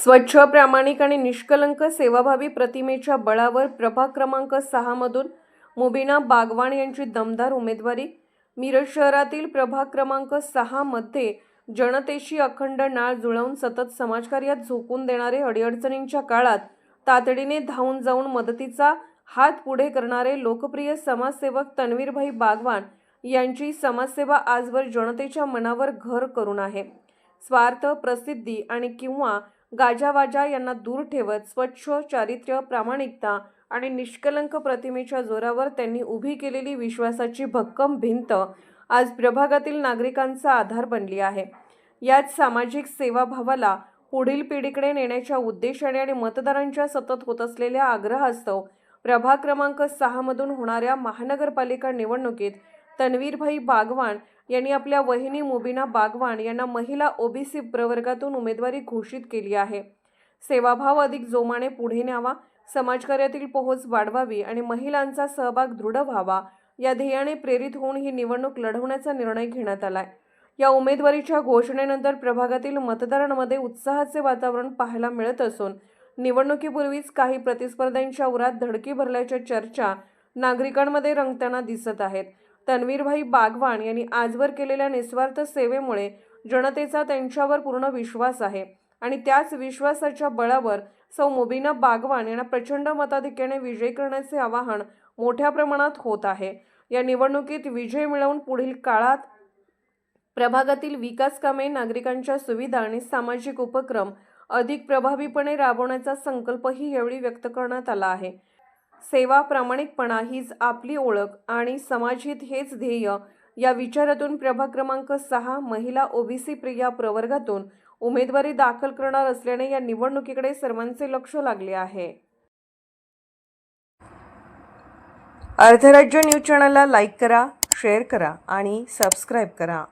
स्वच्छ प्रामाणिक आणि निष्कलंक सेवाभावी प्रतिमेच्या बळावर प्रभाग क्रमांक सहामधून मुबिना बागवान यांची दमदार उमेदवारी. मिरज शहरातील प्रभाग क्रमांक सहामध्ये जनतेशी अखंड नाळ जुळवून सतत समाजकार्यात झोकून देणारे अडीअडचणींच्या काळात तातडीने धावून जाऊन मदतीचा हात पुढे करणारे लोकप्रिय समाजसेवक तन्वीरभाई बागवान यांची समाजसेवा आजवर जनतेच्या मनावर घर करून आहे. स्वार्थ प्रसिद्धी आणि किंवा गाजावाजा यांना दूर ठेवत स्वच्छ चारित्र्य प्रामाणिकता आणि निष्कलंक प्रतिमेच्या जोरावर त्यांनी उभी केलेली विश्वासाची भक्कम भिंत आज प्रभागातील नागरिकांचा आधार बनली आहे. याच सामाजिक सेवाभावाला पुढील पिढीकडे नेण्याच्या उद्देशाने आणि मतदारांच्या सतत होत असलेल्या आग्रहास्तव प्रभाग क्रमांक सहामधून होणाऱ्या महानगरपालिका निवडणुकीत तन्वीरभाई बागवान यांनी आपल्या वहिनी मुबिना बागवान यांना महिला ओबीसी प्रवर्गातून उमेदवारी घोषित केली आहे. सेवाभाव अधिक जोमाने पुढे न्यावा समाजकार्यातील पोहोच वाढवावी आणि महिलांचा सहभाग दृढ व्हावा या ध्येयाने प्रेरित होऊन ही निवडणूक लढवण्याचा निर्णय घेण्यात आलाय. या उमेदवारीच्या घोषणेनंतर प्रभागातील मतदारांमध्ये उत्साहाचे वातावरण पाहायला मिळत असून निवडणुकीपूर्वीच काही प्रतिस्पर्ध्यांच्या उरात धडकी भरल्याच्या चर्चा नागरिकांमध्ये रंगताना दिसत आहेत. तन्वीरभाई बागवान यांनी आजवर केलेल्या निस्वार्थ सेवेमुळे जनतेचा त्यांच्यावर पूर्ण विश्वास आहे. आणि त्याच विश्वासाच्या बळावर सौ मुबीना बागवान यांना प्रचंड मताधिक्याने विजयी करण्याचे आवाहन मोठ्या प्रमाणात होत आहे. या निवडणुकीत विजय मिळवून पुढील काळात प्रभागातील विकास कामे नागरिकांच्या सुविधा आणि सामाजिक उपक्रम अधिक प्रभावीपणे राबवण्याचा संकल्पही यावेळी व्यक्त करण्यात आला आहे. सेवा प्रामाणिकपणा हीच आपली ओळख आणि समाजित हेच ध्येय या विचारातून प्रभाग क्रमांक सहा महिला ओबीसी प्रिया प्रवर्गातून उमेदवारी दाखल करणार असल्याने या निवडणुकीकडे सर्वांचे लक्ष लागले आहे. अर्धराज्य न्यूज चॅनलला लाईक करा शेअर करा आणि सबस्क्राईब करा.